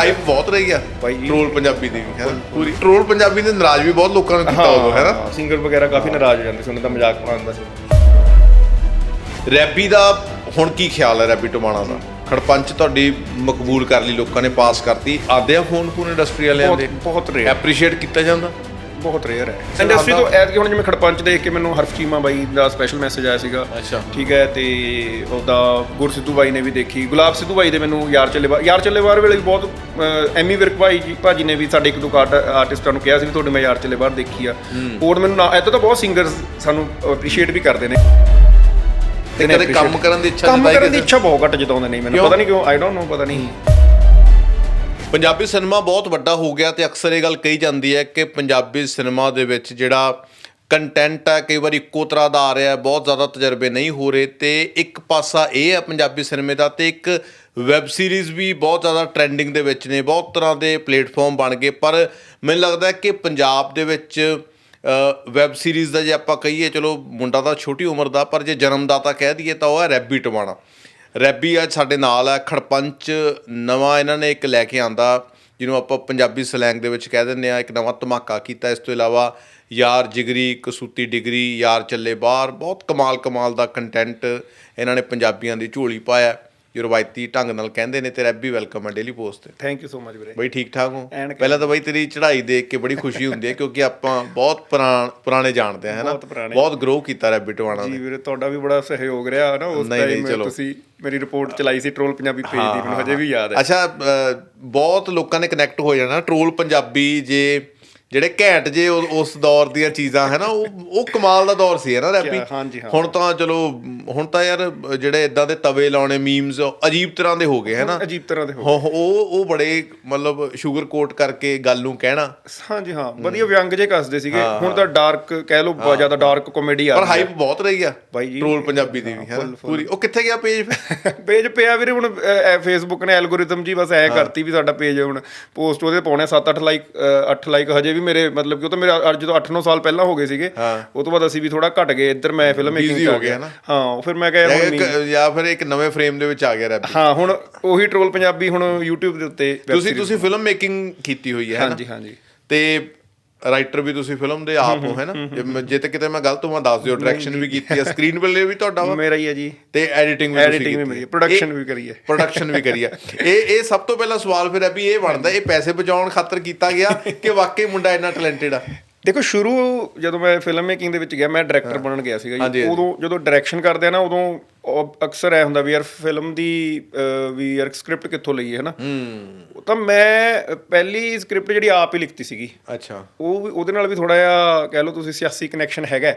Hype ਬਹੁਤ ਰਹੀ ਆ। ਜੀ। ਟ੍ਰੋਲ ਪੰਜਾਬੀ ਦੀ ਹੈ? ਪੂਰੀ ਟ੍ਰੋਲ ਪੰਜਾਬੀ ਦੇ ਨਾਰਾਜ਼ ਵੀ ਬਹੁਤ ਲੋਕਾਂ ਨੇ ਕੀਤਾ ਉਦੋਂ ਹੈ ਨਾ? ਸਿੰਗਰ ਵਗੈਰਾ ਕਾਫੀ ਨਾਰਾਜ਼ ਹੋ ਜਾਂਦੇ ਸੀ ਉਹਨਾਂ ਦਾ ਮਜ਼ਾਕ ਬਣਾਉਂਦਾ ਸੀ। ਰੈਬੀ ਦਾ ਹੁਣ ਕੀ ਖਿਆਲ ਹੈ ਰੈਬੀ ਟਮਾਣਾ ਦਾ? ਖੜਪੰਚ ਤੁਹਾਡੀ ਮਕਬੂਲ ਕਰ ਲਈ ਲੋਕਾਂ ਨੇ ਪਾਸ ਕਰਤੀ। ਆਦੇ ਆ ਫੋਨ ਫੋਨ ਇੰਡਸਟਰੀ ਵਾਲਿਆਂ ਦੇ? ਬਹੁਤ ਰੇਅਰ ਐਪਰੀਸ਼ੀਏਟ ਕੀਤਾ ਜਾਂਦਾ? ਬਹੁਤ ਰੇਅਰ ਹੈ। ਇੰਡਸਟਰੀ ਤੋਂ ਐਤ ਕਿ ਹੁਣ ਜਿਵੇਂ ਖੜਪੰਚ ਦੇਖ ਕੇ ਮੈਨੂੰ ਹਰਫ ਚੀਮਾ ਬਾਈ ਦਾ ਸਪੈਸ਼ਲ ਮੈਸੇਜ ਆਇਆ ਸੀਗਾ। ਠੀਕ ਹੈ ਤੇ ਉਹਦਾ ਗੁਰਸਿੱਧੂ ਬਾਈ ਨੇ ਵੀ ਦੇਖੀ। ਗੁਲਾਬ ਸਿੱਧੂ ਬਾਈ ਦੇ ਮੈਨੂੰ ਯਾਰ ਚੱਲੇ ਬਾਹਰ ਯਾਰ ਚੱਲੇ ਬਾਹਰ ਵੇਲੇ ਵੀ ਬਹੁਤ ਐਮੀ ਵਿਰਕ ਭਾਈ ਜੀ ਭਾਜੀ ਨੇ ਵੀ ਸਾਡੇ ਇੱਕ ਦੋ ਆਰਟਿਸਟਾਂ ਨੂੰ ਕਿਹਾ ਸੀ ਵੀ ਤੁਹਾਡੇ ਮੈਂ ਯਾਰ ਚੱਲੇ ਬਾਹਰ ਦੇਖੀ ਆ। ਹੋਰ ਮੈਨੂੰ ਇਦਾਂ ਤਾਂ ਬਹੁਤ ਸਿੰਗਰਸ ਸਾਨੂੰ ਅਪਰੀਸ਼ੀਏਟ ਵੀ ਕਰਦੇ ਨੇ। ਤੇ ਕਦੇ ਕੰਮ ਕਰਨ ਦੀ ਇੱਛਾ ਕੰਮ ਜਤਾਈ ਕਰਨ ਦੀ? ਇੱਛਾ ਬਹੁਤ ਘੱਟ ਜਤਾਉਂਦੇ ਨਹੀਂ ਮੈਨੂੰ? ਪਤਾ ਨਹੀਂ ਕਿਉਂ ਆਈ ਡੋਨਟ ਨੋ ਪਤਾ ਨਹੀਂ ਪੰਜਾਬੀ ਸਿਨੇਮਾ ਬਹੁਤ ਵੱਡਾ ਹੋ ਗਿਆ ਤੇ ਅਕਸਰ ਇਹ ਗੱਲ ਕਹੀ ਜਾਂਦੀ ਹੈ ਕਿ ਪੰਜਾਬੀ ਸਿਨੇਮਾ ਦੇ ਵਿੱਚ ਜਿਹੜਾ ਕੰਟੈਂਟ ਹੈ, ਕਈ ਵਾਰ ਇੱਕੋ ਤਰ੍ਹਾਂ ਦਾ ਆ ਰਿਹਾ ਬਹੁਤ ਜ਼ਿਆਦਾ ਤਜਰਬੇ ਨਹੀਂ ਹੋ ਰਹੇ ਤੇ ਇੱਕ ਪਾਸਾ ਇਹ ਹੈ ਪੰਜਾਬੀ ਸਿਨੇਮੇ ਦਾ ਤੇ ਇੱਕ ਵੈਬ ਸੀਰੀਜ਼ ਵੀ ਬਹੁਤ ਜ਼ਿਆਦਾ ਟ੍ਰੈਂਡਿੰਗ ਦੇ ਵਿੱਚ ਨੇ, ਬਹੁਤ ਤਰ੍ਹਾਂ ਦੇ ਪਲੇਟਫਾਰਮ ਬਣ ਗਏ, ਪਰ ਮੈਨੂੰ ਲੱਗਦਾ ਕਿ ਪੰਜਾਬ ਦੇ ਵਿੱਚ ਵੈਬ ਸੀਰੀਜ਼ ਦਾ ਜੇ ਆਪਾਂ ਕਹੀਏ, ਚਲੋ ਮੁੰਡਾ ਤਾਂ ਛੋਟੀ ਉਮਰ ਦਾ, ਪਰ ਜੇ ਜਨਮਦਾਤਾ ਕਹਿ ਦਈਏ ਤਾਂ ਉਹ ਹੈ ਰੈਬੀ ਟਵਾਣਾ। ਰੈਬੀ ਅੱਜ ਸਾਡੇ ਨਾਲ ਹੈ ਖੜਪੰਚ, ਨਵਾਂ ਇਹਨਾਂ ਨੇ ਇੱਕ ਲੈ ਕੇ ਆਂਦਾ, ਜਿਹਨੂੰ ਆਪਾਂ ਪੰਜਾਬੀ ਸਲੈਂਗ ਦੇ ਵਿੱਚ ਕਹਿ ਦਿੰਦੇ ਆ, ਇੱਕ ਨਵਾਂ ਧਮਾਕਾ ਕੀਤਾ। ਇਸ ਤੋਂ ਇਲਾਵਾ ਯਾਰ ਜਿਗਰੀ, ਕਸੂਤੀ ਡਿਗਰੀ, ਯਾਰ ਚੱਲੇ ਬਾਹਰ, ਬਹੁਤ ਕਮਾਲ ਕਮਾਲ ਦਾ ਕੰਟੈਂਟ ਇਹਨਾਂ ਨੇ ਪੰਜਾਬੀਆਂ ਦੀ ਝੋਲੀ ਪਾਇਆ। ਜੋ ਰਵਾਇਤੀ ਢੰਗ ਨਾਲ ਕਹਿੰਦੇ ਨੇ ਤੇ ਰੈਬੀ ਵੈਲਕਮ ਹੈ ਡੇਲੀ ਪੋਸਟ ਤੇ। ਥੈਂਕ ਯੂ ਸੋ ਮਚ ਵੀਰੇ। ਬਈ ਠੀਕ ਠਾਕ ਹੋ? ਪਹਿਲਾਂ ਤਾਂ ਬਈ ਤੇਰੀ ਚੜ੍ਹਾਈ ਦੇਖ ਕੇ ਬੜੀ ਖੁਸ਼ੀ ਹੁੰਦੀ ਹੈ ਕਿਉਂਕਿ ਆਪਾਂ ਬਹੁਤ ਪੁਰਾਣ ਜਾਣਦੇ ਆ ਹੈਨਾ? ਬਹੁਤ ਗਰੋ ਕੀਤਾ ਰੈਬੀ ਟਵਾਣਾ ਜੀ ਵੀਰੇ ਤੁਹਾਡਾ ਵੀ ਬੜਾ ਸਹਿਯੋਗ ਰਿਹਾ ਨਾ ਉਸ ਟਾਈਮ। ਤੁਸੀਂ ਮੇਰੀ ਰਿਪੋਰਟ ਚਲਾਈ ਸੀ ਟ੍ਰੋਲ ਪੰਜਾਬੀ ਪੇਜ ਦੀ ਮੈਨੂੰ ਹਜੇ ਵੀ ਯਾਦ ਹੈ। ਅੱਛਾ ਬਹੁਤ ਲੋਕਾਂ ਨੇ ਕਨੈਕਟ ਹੋ ਜਾਣਾ ਟ੍ਰੋਲ ਪੰਜਾਬੀ ਜੇ ਜਿਹੜੇ ਘੈਂਟ ਜੇ ਉਸ ਦੌਰ ਦੀਆਂ ਚੀਜ਼ਾਂ ਹੈ ਨਾ ਉਹ ਉਹ ਕਮਾਲ ਦਾ ਦੌਰ ਸੀ ਹੈ ਨਾ ਰੈਪੀ। ਹੁਣ ਤਾਂ ਚਲੋ ਹੁਣ ਤਾਂ ਯਾਰ ਜਿਹੜੇ ਇਦਾਂ ਦੇ ਤਵੇ ਲਾਉਣੇ ਮੀਮਸ ਅਜੀਬ ਤਰ੍ਹਾਂ ਦੇ ਹੋ ਗਏ ਹੈ ਨਾ? ਅਜੀਬ ਤਰ੍ਹਾਂ ਦੇ ਹੋ ਹੋ- ਉਹ ਉਹ ਬੜੇ ਮਤਲਬ ਸ਼ੂਗਰ ਕੋਟ ਕਰਕੇ ਗੱਲ ਨੂੰ ਕਹਿਣਾ। ਹਾਂਜੀ ਹਾਂ ਵਧੀਆ ਵਿਅੰਗ ਜੇ ਕੱਸਦੇ ਸੀਗੇ। ਹੁਣ ਤਾਂ ਡਾਰਕ ਕਹਿ ਲਓ ਬਹੁਤ ਜ਼ਿਆਦਾ ਡਾਰਕ ਕਾਮੇਡੀ ਆ ਪਰ ਹਾਈਪ ਬਹੁਤ ਰਹੀ ਆ। ਟ੍ਰੋਲ ਪੰਜਾਬੀ ਦੀ ਵੀ ਹੈ ਪੂਰੀ। ਉਹ ਕਿੱਥੇ ਗਿਆ ਪੇਜ ਪੇਜ ਪਿਆ ਵੀਰੇ ਹੁਣ ਫੇਸਬੁੱਕ ਨੇ ਐਲਗੋਰਿਥਮ ਜੀ ਬਸ ਐ ਕਰਤੀ ਵੀ ਸਾਡਾ ਪੇਜ ਹੁਣ ਪੋਸਟ ਉਹਦੇ ਪਾਉਣੇ 7-8 ਲਾਈਕ 8 ਲਾਈਕ ਹਜੇ ਵੀ ਮੇਰੇ ਮਤਲਬ ਕਿ ਉਹ ਤਾਂ ਮੇਰੇ ਅੱਜ ਜਦੋਂ 8-9 ਸਾਲ ਪਹਿਲਾਂ ਹੋ ਗਏ ਸੀਗੇ ਉਹ ਤੋਂ ਬਾਅਦ ਅਸੀਂ ਵੀ ਥੋੜਾ ਘਟ ਗਏ ਇੱਧਰ ਮੈਂ ਫਿਲਮ ਮੇਕਿੰਗ ਹੋ ਗਿਆ। ਨਾ। ਹਾਂ ਫਿਰ ਮੈਂ ਕਿਹਾ ਹੁਣ ਨਹੀਂ- ਜਾਂ ਫਿਰ ਇੱਕ ਨਵੇਂ ਫਰੇਮ ਦੇ ਵਿੱਚ ਆ ਗਿਆ ਰੈਪੀ ਹਾਂ ਹੁਣ ਉਹੀ ਟ੍ਰੋਲ ਪੰਜਾਬੀ ਹੁਣ YouTube ਦੇ ਉੱਤੇ ਤੁਸੀਂ ਤੁਸੀਂ ਫਿਲਮ ਮੇਕਿੰਗ ਕੀਤੀ ਹੋਈ ਹੈ ਹਾਂਜੀ ਹਾਂਜੀ। ਤੇ ਰਾਈਟਰ ਵੀ ਤੁਸੀਂ ਫਿਲਮ ਦੇ ਆਪ ਹੋ ਹੈ ਨਾ ਜੇ ਤੇ ਕਿਤੇ ਮੈਂ ਗਲਤ ਹਾਂ ਦੱਸ ਦਿਓ ਡਾਇਰੈਕਸ਼ਨ ਵੀ ਕੀਤੀ ਹੈ ਸਕਰੀਨ ਪਲੇ ਵੀ ਤੁਹਾਡਾ ਵਾ। ਮੇਰਾ ਹੀ ਹੈ ਜੀ। ਤੇ ਐਡੀਟਿੰਗ ਵੀ ਐਡੀਟਿੰਗ ਵੀ ਮੇਰੀ ਪ੍ਰੋਡਕਸ਼ਨ ਵੀ ਕਰੀ ਹੈ। ਪ੍ਰੋਡਕਸ਼ਨ ਵੀ ਕਰੀ ਹੈ। ਇਹ ਇਹ ਸਭ ਤੋਂ ਪਹਿਲਾ ਸਵਾਲ ਫਿਰ ਹੈ ਵੀ ਇਹ ਬਣਦਾ ਇਹ ਪੈਸੇ ਬਚਾਉਣ ਖਾਤਰ ਕੀਤਾ ਗਿਆ ਕਿ ਵਾਕਈ ਮੁੰਡਾ ਇੰਨਾ ਟੈਲੈਂਟਡ ਆ? ਦੇਖੋ ਸ਼ੁਰੂ ਜਦੋਂ ਮੈਂ ਫਿਲਮ ਮੇਕਿੰਗ ਦੇ ਵਿੱਚ ਗਿਆ ਮੈਂ ਡਾਇਰੈਕਟਰ ਬਣਨ ਗਿਆ ਸੀਗਾ ਜੀ। ਉਦੋਂ ਜਦੋਂ ਡਾਇਰੈਕਸ਼ਨ ਕਰਦੇ ਆ ਨਾ ਉਦੋਂ ਅਕਸਰ ਐ ਹੁੰਦਾ ਵੀ ਯਾਰ ਫਿਲਮ ਦੀ ਵੀ ਯਾਰ ਸਕ੍ਰਿਪਟ ਕਿੱਥੋਂ ਲਈ ਹੈ ਨਾ ਹੂੰ। ਤਾਂ ਮੈਂ ਪਹਿਲੀ ਸਕ੍ਰਿਪਟ ਜਿਹੜੀ ਆਪ ਹੀ ਲਿਖਤੀ ਸੀਗੀ। ਅੱਛਾ। ਉਹ ਵੀ ਉਹਦੇ ਨਾਲ ਵੀ ਥੋੜਾ ਜਿਹਾ ਕਹਿ ਲਓ ਤੁਸੀਂ ਸਿਆਸੀ ਕਨੈਕਸ਼ਨ ਹੈਗਾ।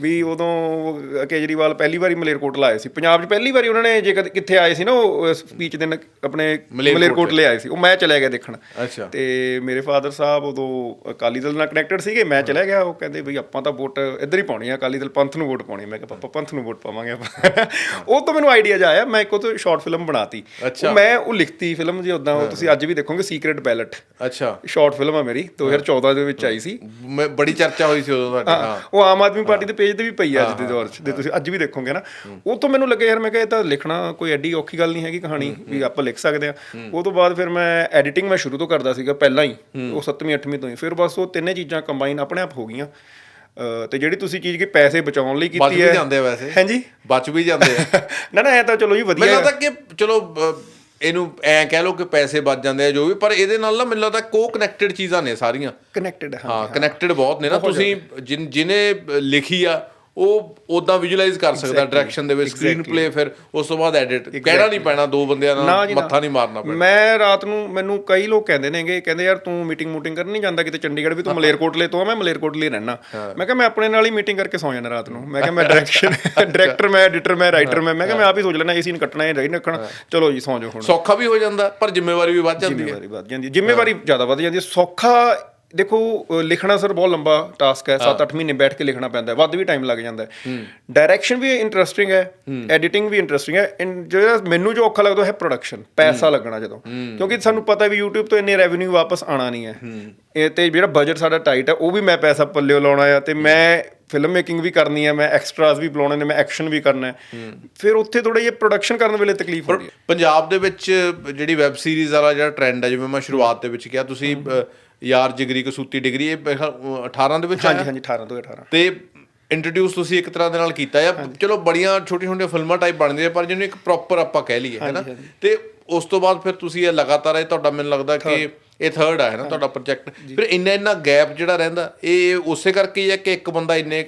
ਵੀ ਉਦੋਂ ਕੇਜਰੀਵਾਲ ਪਹਿਲੀ ਵਾਰੀ ਮਲੇਰਕੋਟਲਾ ਆਏ ਸੀ। ਪੰਜਾਬ 'ਚ ਪਹਿਲੀ ਵਾਰੀ ਉਹਨਾਂ ਨੇ ਜੇ ਕਦੇ ਕਿੱਥੇ ਆਏ ਸੀ ਨਾ ਉਹ ਸਪੀਚ ਦੇਣ ਆਪਣੇ ਮਲੇਰਕੋਟਲੇ। ਆਏ ਸੀ। ਉਹ ਮੈਂ ਚਲਿਆ ਗਿਆ ਦੇਖਣ। ਅੱਛਾ। ਤੇ ਮੇਰੇ ਫਾਦਰ ਸਾਹਿਬ ਉਦੋਂ ਅਕਾਲੀ ਦਲ ਨਾਲ ਕਨੈਕਟਡ ਸੀਗੇ ਮੈਂ ਚਲਿਆ ਗਿਆ। ਉਹ ਕਹਿੰਦੇ ਬਈ ਆਪਾਂ ਤਾਂ ਵੋਟ ਇੱਧਰ ਹੀ ਪਾਉਣੀ ਆ ਅਕਾਲੀ ਦਲ ਪੰਥ ਨੂੰ ਵੋਟ ਪਾਉਣੀ। ਮੈਂ ਕਿਹਾ ਪਾਪਾ ਪੰਥ ਨੂੰ ਵੋਟ ਪਾਵਾਂਗੇ ਆਪਾਂ। ਉਹ ਤੋਂ ਮੈਨੂੰ ਆਈਡੀਆ ਜਾ ਆਇਆ ਮੈਂ ਇੱਕ ਉਹ ਤੋਂ ਸ਼ਾਰਟ ਫਿਲਮ ਬਣਾਤੀ। ਉਹ ਮੈਂ ਉਹ ਲਿਖਤੀ ਫਿਲਮ ਜੀ ਉਦਾਂ ਉਹ ਤੁਸੀਂ ਅੱਜ ਵੀ ਦੇਖੋਗੇ ਸੀਕ੍ਰੀਟ ਬੈਲਟ ਅੱਛਾ। ਸ਼ਾਰਟ ਫਿਲਮ ਆ ਮੇਰੀ 2014 ਦੇ ਵਿੱਚ ਆਈ ਸੀ। ਮੈਂ ਬੜੀ ਚਰਚਾ ਹੋਈ ਸੀ ਉਦੋਂ ਤੁਹਾਡੀ ਹਾਂ ਉਹ ਆਮ ਆਦਮੀ ਪਾਰਟੀ ਦੇ ਪੇਜ ਤੇ ਵੀ ਪਈ ਆ ਅੱਜ ਦੇ ਦੌਰ 'ਚ ਤੇ ਤੁਸੀਂ ਅੱਜ ਵੀ ਦੇਖੋਗੇ ਨਾ ਉਹ ਤੋਂ ਮੈਨੂੰ ਲੱਗਿਆ ਯਾਰ ਮੈਂ ਕਿਹਾ ਇਹ ਤਾਂ ਲਿਖਣਾ ਕੋਈ ਐਡੀ ਔਖੀ ਗੱਲ ਨਹੀਂ ਹੈਗੀ ਕਹਾਣੀ ਵੀ ਆਪਾਂ ਲਿਖ ਸਕਦੇ ਆ ਉਹ ਤੋਂ ਬਾਅਦ ਫਿਰ ਮੈਂ ਐਡੀਟਿੰਗ ਮੈਂ ਸ਼ੁਰੂ ਤੋਂ ਕਰਦਾ ਸੀਗਾ ਪਹਿਲਾਂ ਹੀ। ਉਹ 7ਵੀਂ 8ਵੀਂ ਤੋਂ ਹੀ। ਫਿਰ ਬਸ ਉਹ ਤਿੰਨੇ ਚੀਜ਼ਾਂ ਕੰਬਾਈਨ ਆਪਣੇ ਆਪ ਹੋ ਗਈਆਂ। ਤੇ ਜਿਹੜੀ ਤੁਸੀਂ ਚੀਜ਼ ਕਿ ਪੈਸੇ ਬਚਾਉਣ ਲਈ ਬਚ ਕੀਤੀ ਵੀ ਹੈ। ਜਾਂਦੇ ਆ ਵੈਸੇ। ਹਾਂਜੀ। ਬਚ ਵੀ ਜਾਂਦੇ ਆ। ਨਾ ਨਾ ਇਹ ਤਾਂ ਚਲੋ ਜੀ ਵਧੀਆ ਮੈਨੂੰ। ਲੱਗਦਾ ਕਿ ਚਲੋ ਇਹਨੂੰ ਐ ਕਹਿ ਲਓ ਕਿ ਪੈਸੇ ਬਚ ਜਾਂਦੇ ਆ ਜੋ ਵੀ ਪਰ ਇਹਦੇ ਨਾਲ ਨਾ ਮੈਨੂੰ ਲੱਗਦਾ ਕੋ ਕਨੈਕਟਡ ਚੀਜ਼ਾਂ ਨੇ ਸਾਰੀਆਂ। ਕਨੈਕਟਡ ਹਾਂ ਹਾਂ। ਕਨੈਕਟਡ ਬਹੁਤ ਨੇ ਨਾ। ਤੁਸੀਂ ਜਿਨ- ਲਿਖੀ ਆ ਉਹ ਉਦਾਂ ਵਿਜ਼ੂਅਲਾਈਜ਼ ਕਰ ਸਕਦਾ ਡਾਇਰੈਕਸ਼ਨ ਦੇ ਵਿੱਚ ਸਕਰੀਨ ਪਲੇ ਫਿਰ ਉਸ ਤੋਂ ਬਾਅਦ ਐਡਿਟ ਕਹਿਣਾ ਨਹੀਂ ਪੈਣਾ ਦੋ ਬੰਦਿਆਂ ਨਾਲ। ਮੱਥਾ ਨਹੀਂ ਮਾਰਨਾ ਪੈਣਾ। ਮੈਂ ਰਾਤ ਨੂੰ ਮੈਨੂੰ ਕਈ ਲੋਕ ਕਹਿੰਦੇ ਨੇਗੇ ਕਹਿੰਦੇ ਯਾਰ ਤੂੰ ਮੀਟਿੰਗ ਮੂਟਿੰਗ ਕਰਨ ਨਹੀਂ ਜਾਂਦਾ ਕਿਤੇ ਚੰਡੀਗੜ੍ਹ ਵੀ ਤੂੰ ਮਲੇਰਕੋਟਲੇ ਤੋਂ ਆ ਮੈਂ ਮਲੇਰਕੋਟਲੇ ਰਹਿਣਾ ਮੈਂ ਕਿਹਾ ਮੈਂ ਆਪਣੇ ਨਾਲ ਹੀ ਮੀਟਿੰਗ ਕਰਕੇ ਸੌ ਜਾਣਾ ਰਾਤ ਨੂੰ। ਮੈਂ ਕਿਹਾ ਮੈਂ ਡਾਇਰੈਕਸ਼ਨ ਡਾਇਰੈਕਟਰ ਮੈਂ ਐਡੀਟਰ ਮੈਂ ਰਾਈਟਰ ਮੈਂ ਮੈਂ ਕਿਹਾ ਮੈਂ ਆਪ ਹੀ ਸੋਚ ਲੈਣਾ ਇਹ ਸੀਨ ਕੱਟਣਾ ਇਹ ਨਹੀਂ ਰੱਖਣਾ। ਚਲੋ ਜੀ ਸੌ ਜਾਓ ਹੁਣ। ਸੌਖਾ ਵੀ ਹੋ ਜਾਂਦਾ ਪਰ ਜ਼ਿੰਮੇਵਾਰੀ ਵੀ ਵੱਧ ਜਾਂਦੀ ਹੈ। ਜ਼ਿੰਮੇਵਾਰੀ ਵੱਧ ਜਾਂਦੀ ਹੈ। ਜ਼ਿੰਮੇਵਾਰੀ ਜ਼ਿਆਦਾ ਵੱਧ ਜਾਂਦੀ ਹੈ। ਸੌਖਾ ਦੇਖੋ ਲਿਖਣਾ ਸਰ ਬਹੁਤ ਲੰਬਾ ਟਾਸਕ ਹੈ 7-8 ਮਹੀਨੇ ਬੈਠ ਕੇ ਲਿਖਣਾ ਪੈਂਦਾ ਹੈ ਵੱਧ ਵੀ ਟਾਈਮ ਲੱਗ ਜਾਂਦਾ ਹੈ। ਡਾਇਰੈਕਸ਼ਨ ਵੀ ਇੰਟਰਸਟਿੰਗ ਹੈ ਐਡੀਟਿੰਗ ਵੀ ਇੰਟਰਸਟਿੰਗ ਹੈ ਜਿਹੜਾ ਮੈਨੂੰ ਜੋ ਔਖਾ ਲੱਗਦਾ ਹੈ ਪ੍ਰੋਡਕਸ਼ਨ ਪੈਸਾ ਲੱਗਣਾ ਜਦੋਂ। ਕਿਉਂਕਿ ਸਾਨੂੰ ਪਤਾ ਵੀ YouTube ਤੋਂ ਇੰਨੇ ਰੈਵਨਿਊ ਵਾਪਸ ਆਣਾ ਨਹੀਂ ਹੈ। ਇਹ ਤੇ ਜਿਹੜਾ ਬਜਟ ਸਾਡਾ ਟਾਈਟ ਹੈ ਉਹ ਵੀ ਮੈਂ ਪੈਸਾ ਪੱਲਿਓ ਲਾਉਣਾ ਆ ਤੇ ਮੈਂ ਫਿਲਮ ਮੇਕਿੰਗ ਵੀ ਕਰਨੀ ਹੈ ਮੈਂ ਐਕਸਟਰਾਸ ਵੀ ਬੁਲਾਉਣੇ ਨੇ ਮੈਂ ਐਕਸ਼ਨ ਵੀ ਕਰਨਾ ਹੈ। ਫਿਰ ਉੱਥੇ ਥੋੜਾ ਜਿਹਾ ਪ੍ਰੋਡਕਸ਼ਨ ਕਰਨ ਵੇਲੇ ਤਕਲੀਫ ਹੁੰਦੀ ਹੈ। ਪੰਜਾਬ ਦੇ ਵਿੱਚ ਜਿਹੜੀ ਵੈਬ ਸੀਰੀਜ਼ ਵਾਲਾ ਜਿਹੜਾ ਟ੍ਰੈਂਡ ਹੈ ਜਿਵੇਂ ਮੈਂ ਸ਼ੁਰੂਆਤ ਦੇ ਵਿੱਚ ਕਿਹਾ ਤੁਸੀਂ ਯਾਰ ਜਿਗਰੀ ਕਸੂਤੀ ਡਿਗਰੀ ਇਹ ਮੇਰੇ ਖਿਆਲ, ਅ, 18 ਦੇ ਵਿੱਚ ਹਾਂਜੀ ਹਾਂਜੀ 18 ਤੋਂ 18 ਤੇ ਇੰਟਰੋਡਿਊਸ ਤੁਸੀਂ ਇੱਕ ਤਰ੍ਹਾਂ ਦੇ ਨਾਲ ਕੀਤਾ ਆ ਚਲੋ ਬੜੀਆਂ ਛੋਟੀਆਂ ਛੋਟੀਆਂ ਫਿਲਮਾਂ ਟਾਈਪ ਬਣਦੀਆਂ ਪਰ ਜਿਹਨੂੰ ਇੱਕ ਪ੍ਰੋਪਰ ਆਪਾਂ ਕਹਿ ਲਈਏ ਹੈ ਨਾ? ਤੇ ਉਸ ਤੋਂ ਬਾਅਦ ਫਿਰ ਤੁਸੀਂ ਇਹ ਲਗਾਤਾਰ ਇਹ ਤੁਹਾਡਾ ਮੈਨੂੰ ਲੱਗਦਾ ਕਿ ਇਹ ਥਰਡ ਆ ਹੈ ਨਾ? ਤੁਹਾਡਾ ਪ੍ਰੋਜੈਕਟ ਫਿਰ ਇੰਨਾ ਇੰਨਾ ਗੈਪ ਜਿਹੜਾ ਰਹਿੰਦਾ ਇਹ ਉਸੇ ਕਰਕੇ ਹੀ ਹੈ ਕਿ ਇੱਕ ਬੰਦਾ ਇੰਨੇ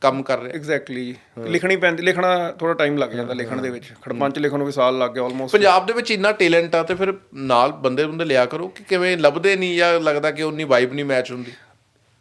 ਕੰਮ ਕਰ ਰਿਹਾ? ਐਗਜ਼ੈਕਟਲੀ ਲਿਖਣੀ ਪੈਂਦੀ ਲਿਖਣਾ ਥੋੜਾ ਟਾਈਮ ਲੱਗ ਜਾਂਦਾ ਲਿਖਣ ਦੇ ਵਿੱਚ। ਖੜਪੰਚ ਲਿਖਣ ਨੂੰ ਵੀ ਸਾਲ ਲੱਗ ਗਿਆ ਆਲਮੋਸਟ ਪੰਜਾਬ ਦੇ ਵਿੱਚ ਇੰਨਾ ਟੈਲੈਂਟ ਆ ਤੇ ਫਿਰ ਨਾਲ ਬੰਦੇ ਬੰਦੇ ਲਿਆ ਕਰੋ ਕਿ ਕਿਵੇਂ ਲੱਭਦੇ ਨਹੀਂ ਜਾਂ ਲੱਗਦਾ ਕਿ ਉਨੀ ਵਾਈਬ ਨਹੀਂ ਮੈਚ ਹੁੰਦੀ?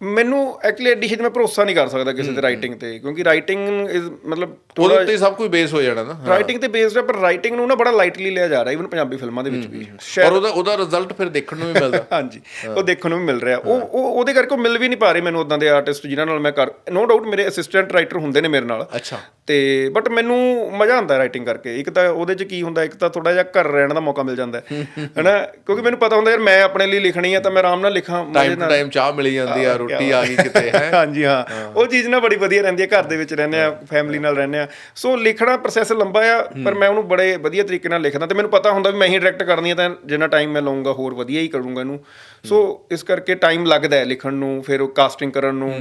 ਮੈਨੂੰ ਐਕਚੁਅਲੀ ਐਡੀ ਚੀਜ਼ ਮੈਂ ਭਰੋਸਾ ਨਹੀਂ ਕਰ ਸਕਦਾ ਕਿਸੇ ਦੇ ਰਾਈਟਿੰਗ ਤੇ ਕਿਉਂਕਿ ਰਾਈਟਿੰਗ ਇਜ਼ ਮਤਲਬ ਉਹਦੇ ਉੱਤੇ ਹੀ ਸਭ ਕੁਝ ਬੇਸ ਹੋ ਜਾਣਾ ਨਾ ਰਾਈਟਿੰਗ ਤੇ ਬੇਸਡ ਹੈ ਪਰ ਰਾਈਟਿੰਗ ਨੂੰ ਨਾ ਬੜਾ ਲਾਈਟਲੀ ਲਿਆ ਜਾ ਰਿਹਾ ਇਵਨ ਪੰਜਾਬੀ ਫਿਲਮਾਂ ਦੇ ਵਿੱਚ ਵੀ। ਔਰ ਉਹਦਾ ਉਹਦਾ ਰਿਜ਼ਲਟ ਫਿਰ ਦੇਖਣ ਨੂੰ ਵੀ ਮਿਲਦਾ। ਹਾਂਜੀ ਉਹ ਦੇਖਣ ਨੂੰ ਵੀ ਮਿਲ ਰਿਹਾ। ਉਹ ਉਹ ਉਹਦੇ ਕਰਕੇ ਉਹ ਮਿਲ ਵੀ ਨਹੀਂ ਪਾ ਰਹੇ ਮੈਨੂੰ ਉਦਾਂ ਦੇ ਆਰਟਿਸਟ ਜਿਨ੍ਹਾਂ ਨਾਲ ਮੈਂ ਕਰ ਨੋ ਡਾਊਟ ਮੇਰੇ ਅਸਿਸਟੈਂਟ ਰਾਈਟਰ ਹੁੰਦੇ ਨੇ ਮੇਰੇ ਨਾਲ। ਅੱਛਾ। ਤੇ ਬਟ ਮੈਨੂੰ ਮਜ਼ਾ ਆਉਂਦਾ ਰਾਈਟਿੰਗ ਕਰਕੇ। ਇੱਕ ਤਾਂ ਉਹਦੇ ਚ ਕੀ ਹੁੰਦਾ ਇੱਕ ਤਾਂ ਥੋੜਾ ਜਿਹਾ ਘਰ ਰਹਿਣ ਦਾ ਮੌਕਾ ਮਿਲ ਜਾਂਦਾ। ਹੈ ਹੈਨਾ? ਕਿਉਂਕਿ ਮੈਨੂੰ ਪਤਾ ਹੁੰਦਾ ਯਾਰ ਮੈਂ ਆਪਣੇ ਲਈ ਲਿਖਣੀ ਹੈ ਤਾਂ ਮੈਂ ਆਰਾਮ ਨਾਲ ਲਿਖਾਂ ਟਾਈਮ ਟੂ ਟਾਈਮ ਚਾਹ ਮਿਲੀ ਜਾਂਦੀ ਆ ਰੋਟੀ ਆ ਗਈ ਕਿਤੇ ਹੈ? ਹਾਂਜੀ ਹਾਂ। ਉਹ ਚੀਜ਼ ਨਾ ਬੜੀ ਵਧੀਆ ਰਹਿੰਦੀ ਹੈ ਘਰ ਦੇ ਵਿੱਚ ਰਹਿੰਦੇ ਆ ਫੈਮਿਲੀ ਨਾਲ ਰਹਿੰਦੇ ਆ। ਸੋ ਲਿਖਣਾ ਪ੍ਰੋਸੈਸ ਲੰਬਾ ਆ ਪਰ ਮੈਂ ਉਹਨੂੰ ਬੜੇ ਵਧੀਆ ਤਰੀਕੇ ਨਾਲ ਲਿਖਦਾ ਤੇ ਮੈਨੂੰ ਪਤਾ ਹੁੰਦਾ ਵੀ ਮੈਂ ਹੀ ਡਾਇਰੈਕਟ ਕਰਨੀ ਹੈ ਤਾਂ ਜਿੰਨਾ ਟਾਈਮ ਮੈਂ ਲਵਾਂਗਾ ਹੋਰ ਵਧੀਆ ਹੀ ਕਰੂੰਗਾ ਇਹਨੂੰ। ਸੋ ਇਸ ਕਰਕੇ ਟਾਈਮ ਲੱਗਦਾ ਹੈ ਲਿਖਣ ਨੂੰ ਫਿਰ ਉਹ ਕਾਸਟਿੰਗ ਕਰਨ ਨੂੰ।